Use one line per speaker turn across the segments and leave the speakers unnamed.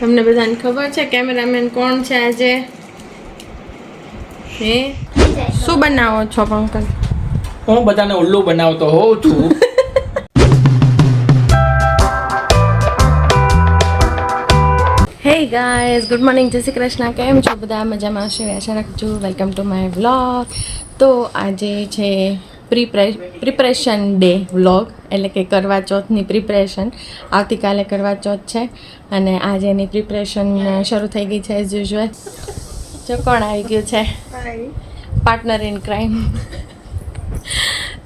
તમને બધાને ખબર છે કેમેરામેન કોણ છે આજે? હે? શું બનાવો છો પંકજ?
હું બધાને ઉલ્લુ બનાવતો હોઉં છું.
હે ગાઈઝ ગુડ મોર્નિંગ જય શ્રી કૃષ્ણ. કેમ છો બધા? મજામાં હશે? આશા રાખજો. વેલકમ ટુ માય વ્લોગ તો આજે છે પ્રિપ્રે પ્રિપરેશન ડે વ્લોગ એટલે કે કરવા ચોથની પ્રિપરેશન આવતીકાલે કરવા ચોથ છે અને આજે એની પ્રિપરેશન શરૂ થઈ ગઈ છે એઝ યુઝ્યુઅલ જો કોણ આવી ગયું છે? પાર્ટનર ઇન ક્રાઇમ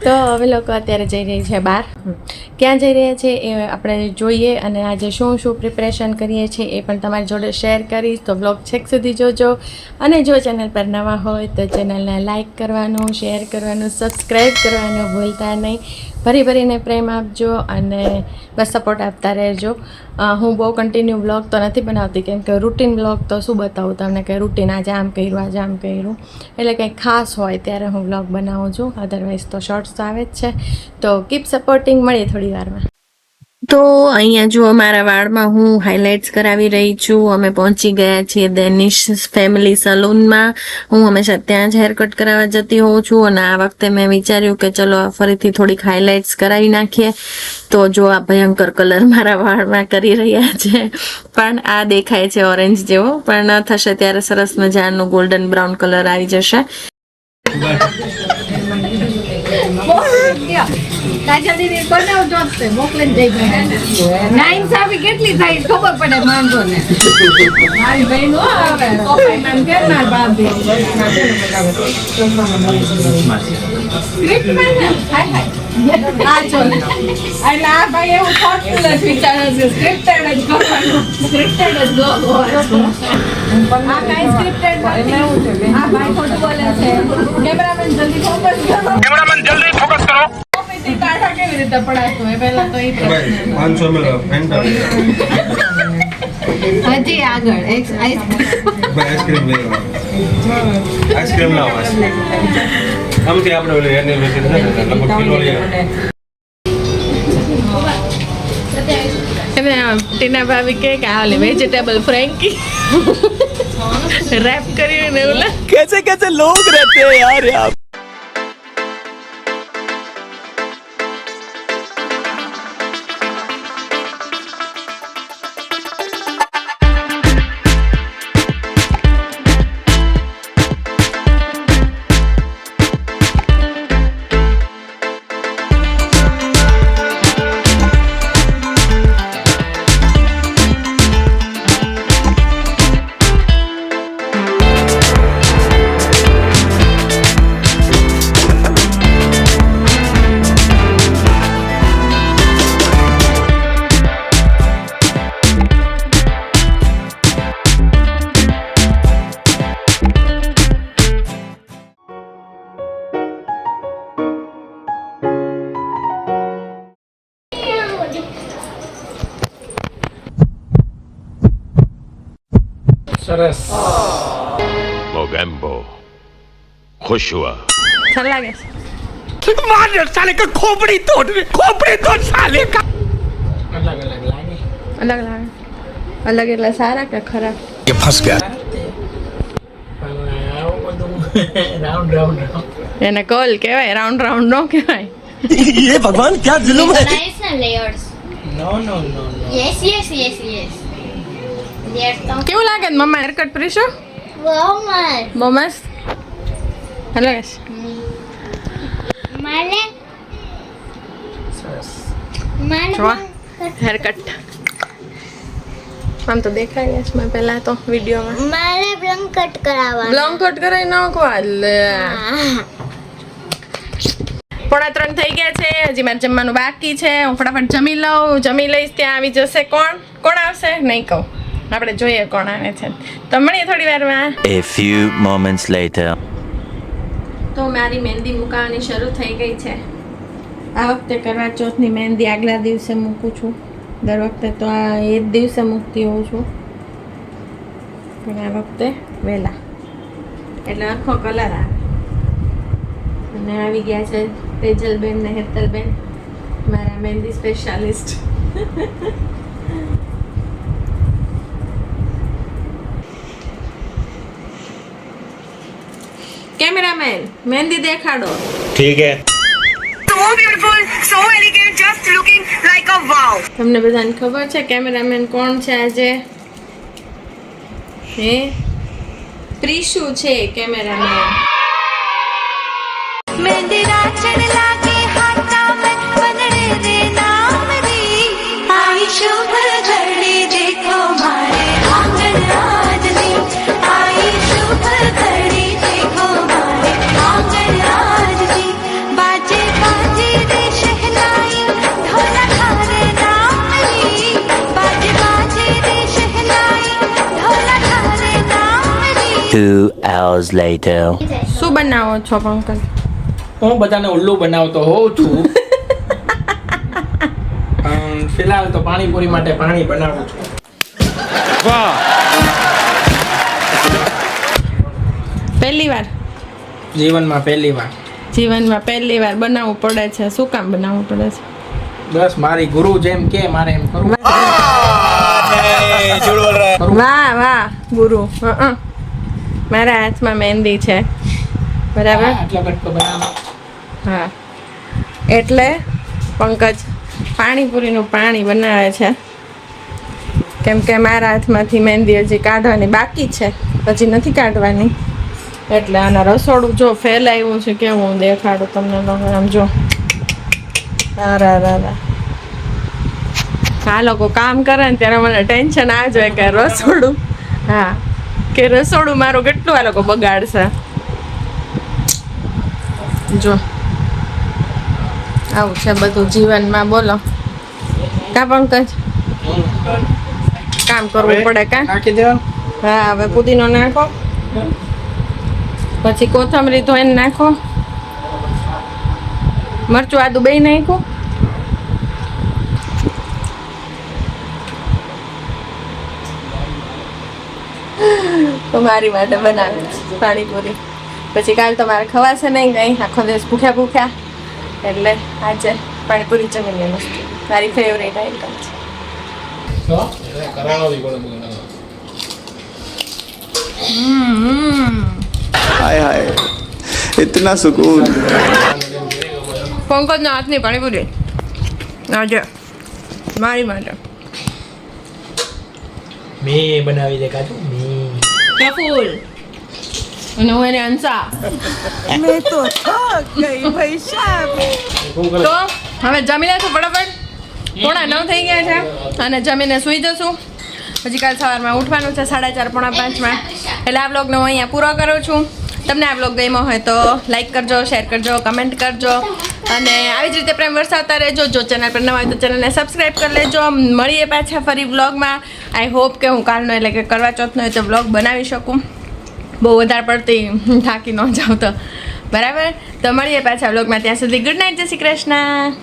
તો અમે લોકો અત્યારે જઈ રહી છે બહાર. ક્યાં જઈ રહ્યા છે એ આપણે જોઈએ અને આજે શું શું પ્રિપરેશન કરીએ છીએ એ પણ તમારી જોડે શેર કરીશ. તો બ્લોગ છેક સુધી જોજો અને જો ચેનલ પર નવા હોય તો ચેનલને લાઇક કરવાનું શેર કરવાનું સબસ્ક્રાઈબ કરવાનું ભૂલતા નહીં. ભરી ભરીને પ્રેમ આપજો અને બસ સપોર્ટ આપતા રહેજો. હું બહુ કન્ટિન્યુ બ્લોગ તો નથી બનાવતી, કેમ કે રૂટીન બ્લોગ તો શું બતાવું તમને કે રૂટીન આજે આમ કર્યું, આજે આમ કર્યું. એટલે કંઈ ખાસ હોય ત્યારે હું બ્લોગ બનાવું છું અધરવાઇઝ તો શોર્ટ્સ તો આવે જ છે. તો કીપ સપોર્ટિંગ મળીએ થોડી વારમાં. તો અહીંયા જો મારા વાળમાં હું હાઇલાઇટ્સ કરાવી રહી છું. અમે પહોંચી ગયા છીએ ડેનિશ ફેમિલી સલૂનમાં હું હંમેશા ત્યાં જ હેરકટ કરાવવા જતી હોઉં છું અને આ વખતે મેં વિચાર્યું કે ચલો ફરીથી થોડીક હાઇલાઇટ્સ કરાવી નાખીએ. તો જો આ ભયંકર કલર મારા વાળમાં કરી રહ્યા છે. પણ આ દેખાય છે ઓરેન્જ જેવો. પણ થશે ત્યારે સરસ મજાનું ગોલ્ડન બ્રાઉન કલર આવી જશે.
કાજલ દીદી બનાવજો જ તે, મોકલીને જઈ ભાઈ નાઈન્સાફી કેટલી થાય ખબર પડે માંગો ને મારી બહેન હો આવે. ના ને હાય આ જો એટલે આ ભાઈ એવું thoughtful જ વિચારે છે. સ્ક્રિપ્ટેડ જ કરવાનું. સ્ક્રિપ્ટેડ જ ગોવાનું આ કાઈ સ્ક્રિપ્ટેડ નથી. આ
ટીના ભાભી કે આ વેજીટેબલ ફ્રેન્કી रैप करिए
कैसे कैसे लोग रहते हैं यार यहाँ સરસ
मोगेम्बो खुश हुआ
ચાલ લાગે છે
मार साले का खोपड़ी तोड़ खोपड़ी तोड़ साले का अलग अलग लागे
અલગ લાગે અલગ એટલે સારા કે ખરાબ
ये फंस गया રાઉન્ડ રાઉન્ડ રાઉન્ડ
એને કોલ કહેવાય રાઉન્ડ રાઉન્ડ નો કહેવાય
ये भगवान क्या जुल्म है
Nice na layers.
No no no no
Yes, yes, yes, yes. There's some.
કેવું લાગે છે મમ્મા હેરકટ કરીશું
Wow,
બહુ મસ્ત. હેલો
યસ
મને હેરકટ આમ તો દેખાય છે મેં પહેલા તો વિડીયોમાં.
મારે બ્લંક કટ કરાવવા
લોંગ કટ કરાવી નાખવા લે. પોણા ત્રણ થઈ ગયા છે. હજી મારે જમવાનું બાકી છે. હું ફટાફટ જમી લઉં. જમી લઈશ ત્યાં આવી જશે. કોણ? કોણ આવશે? નહીં કહું. આપણે જોઈએ કોણ આવે છે. તો મળીએ થોડી વારમાં.
A few moments later.
તો મારી મહેંદી મુકાવાની શરૂ થઈ ગઈ છે. આ વખતે કરવા ચોથની મહેંદી આગલા દિવસે મૂકું છું. દર વખતે તો આ એ જ દિવસે મૂકતી હોઉં છું. પણ આ વખતે વહેલા એટલે આખો કલર આવે. અને આવી ગયા છે તેજલબેન ને હેતલબેન મારા મહેંદી સ્પેશિયાલિસ્ટ કેમેરામેન મહેંદી દેખાડો.
ઠીક હે.
તમને બધાને ખબર છે કેમેરામેન કોણ છે આજે? હે? પ્રીશુ છે કેમેરામેન.
મહેંદી રાખણ લાગે
Two hours later.
શું બનાવો છો પંકજ?
હું બધાને ઉલ્લુ બનાવતો હોઉં છું. પણ ફિલહાલ તો પાણીપુરી માટે પાણી બનાવું છું.
પહેલી વાર?
જીવનમાં પહેલી વાર.
જીવનમાં પહેલી વાર બનાવવું પડે છે. શું કામ બનાવવું પડે છે?
બસ મારી ગુરુ જેમ કે મારે એમ કરવું.
વાહ. વાહ ગુરુ. હં. મારા હાથમાં મહેંદી છે. બરાબર? હા એટલે પંકજ પાણીપુરીનું પાણી બનાવે છે. કેમ કે મારા હાથમાંથી મહેંદી હજી કાઢવાની બાકી છે. હજી નથી કાઢવાની. એટલે આના રસોડું જો ફેલાયું છે કેવું હું દેખાડું તમને આમ જો. રા રા આ લોકો કામ કરે ને ત્યારે મને ટેન્શન આ જોઈએ કે રસોડું. હા. કે રસોડું મારું કેટલું આ લોકો બગાડશે? જો. આવું છે બધું જીવનમાં બોલો. કા પંકજ? કામ કરવું પડે કા? હા હવે પુદીનો નાખો. પછી કોથમરી ધોઈને નાખો. મરચું આદુ બે નાખો તો મારી માટે બનાવે છે પાણીપુરી. પછી કાલ તમારે ખવાશે નહીં કંઈ આખો દિવસ ભૂખ્યા ભૂખ્યા. એટલે આજે પાણીપુરી જમીને મસ્તી મારી ફેવરેટ આઈટમ છે.
હાય
હાય. ઇતના સુકૂન. પંકજ
ના હાથની પાણીપુરી. આજે મારી માટે. પ્રફુલ અને હું એને અંસા તો હવે જમી લેશું ફટાફટ. પોણા નવ થઈ ગયા છે. અને જમીને સૂઈ જશું. હજી કાલ સવારમાં ઉઠવાનું છે સાડા ચાર પોણા પાંચમાં. એટલે આ બ્લોગનો હું અહીંયા પૂરો કરું છું. તમને આ બ્લોગ ગમ્યો હોય તો લાઈક કરજો શેર કરજો કમેન્ટ કરજો. અને આવી જ રીતે પ્રેમ વરસાવતા રહેજો. જો ચેનલ પર નવા હોય તો ચેનલને સબસ્ક્રાઈબ કરી લેજો. મળીએ પાછા ફરી બ્લોગમાં આઈ હોપ કે હું કાલનો એટલે કે કરવા ચોથનો હોય તો બ્લોગ બનાવી શકું. બહુ વધારે પડતી થાકી ન જાઉં તો. બરાબર? તો મળીએ પાછા બ્લોગમાં ત્યાં સુધી ગુડ નાઇટ જય શ્રી કૃષ્ણ.